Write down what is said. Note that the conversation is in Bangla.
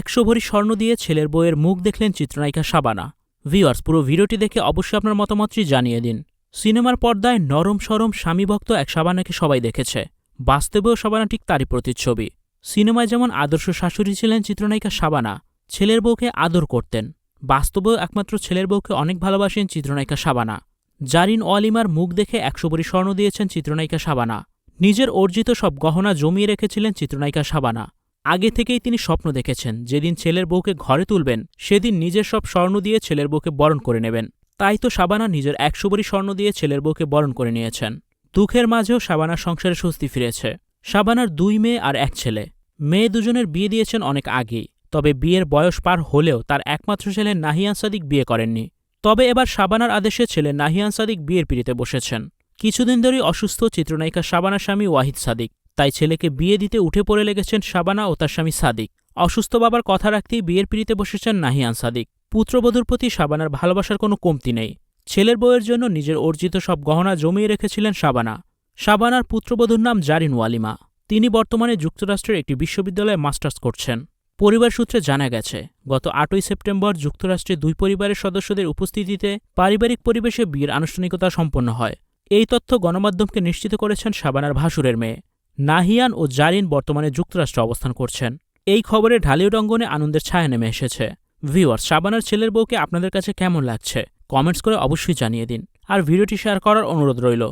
একশো ভরি স্বর্ণ দিয়ে ছেলের বউয়ের মুখ দেখলেন চিত্রনায়িকা শাবানা। ভিওয়ার্স পুরো ভিডিওটি দেখে অবশ্যই আপনার মতামতটি জানিয়ে দিন। সিনেমার পর্দায় নরম সরম স্বামীভক্ত এক শাবানাকে সবাই দেখেছে। বাস্তবেও শাবানা ঠিক তারই প্রতিচ্ছবি। সিনেমায় যেমন আদর্শ শাশুড়ি ছিলেন চিত্রনায়িকা শাবানা, ছেলের বউকে আদর করতেন। বাস্তবেও একমাত্র ছেলের বউকে অনেক ভালোবাসেন চিত্রনায়িকা শাবানা। জারিন ওয়ালিমার মুখ দেখে একশো ভরি স্বর্ণ দিয়েছেন চিত্রনায়িকা শাবানা। নিজের অর্জিত সব গহনা জমিয়ে রেখেছিলেন চিত্রনায়িকা শাবানা। আগে থেকেই তিনি স্বপ্ন দেখেছেন, যেদিন ছেলের বউকে ঘরে তুলবেন, সেদিন নিজের সব স্বর্ণ দিয়ে ছেলের বউকে বরণ করে নেবেন। তাই তো শাবানা নিজের একশো ভরি স্বর্ণ দিয়ে ছেলের বউকে বরণ করে নিয়েছেন। দুঃখের মাঝেও শাবানার সংসারে স্বস্তি ফিরেছে। শাবানার দুই মেয়ে আর এক ছেলে। মেয়ে দুজনের বিয়ে দিয়েছেন অনেক আগেই, তবে বিয়ের বয়স পার হলেও তার একমাত্র ছেলে নাহিয়ান সাদিক বিয়ে করেননি। তবে এবার শাবানার আদেশে ছেলে নাহিয়ান সাদিক বিয়ের পিড়িতে বসেছেন। কিছুদিন ধরেই অসুস্থ চিত্রনায়িকা শাবানার স্বামী ওয়াহিদ সাদিক। তাই ছেলেকে বিয়ে দিতে উঠে পড়ে লেগেছেন শাবানা ও তার স্বামী সাদিক। অসুস্থ বাবার কথা রাখতেই বিয়ের পিড়িতে বসেছেন নাহিয়ান সাদিক। পুত্রবধূর প্রতি শাবানার ভালোবাসার কোনো কমতি নেই। ছেলের বউয়ের জন্য নিজের অর্জিত সব গহনা জমিয়ে রেখেছিলেন শাবানা। শাবানার পুত্রবধূর নাম জারিন ওয়ালিমা। তিনি বর্তমানে যুক্তরাষ্ট্রের একটি বিশ্ববিদ্যালয়ে মাস্টার্স করছেন। পরিবার সূত্রে জানা গেছে, গত আটই সেপ্টেম্বর যুক্তরাষ্ট্রে দুই পরিবারের সদস্যদের উপস্থিতিতে পারিবারিক পরিবেশে বিয়ের আনুষ্ঠানিকতা সম্পন্ন হয়। এই তথ্য গণমাধ্যমকে নিশ্চিত করেছেন শাবানার ভাসুরের মেয়ে। নাহিয়ান ও জারিন বর্তমানে যুক্তরাষ্ট্রে অবস্থান করছেন। এই খবরে ঢালিউড অঙ্গনে আনন্দের ছায়া নেমে এসেছে। ভিউয়ার শাবানার ছেলের বউকে আপনাদের কাছে কেমন লাগছে? কমেন্টস করে অবশ্যই জানিয়ে দিন। আর ভিডিওটি শেয়ার করার অনুরোধ রইল।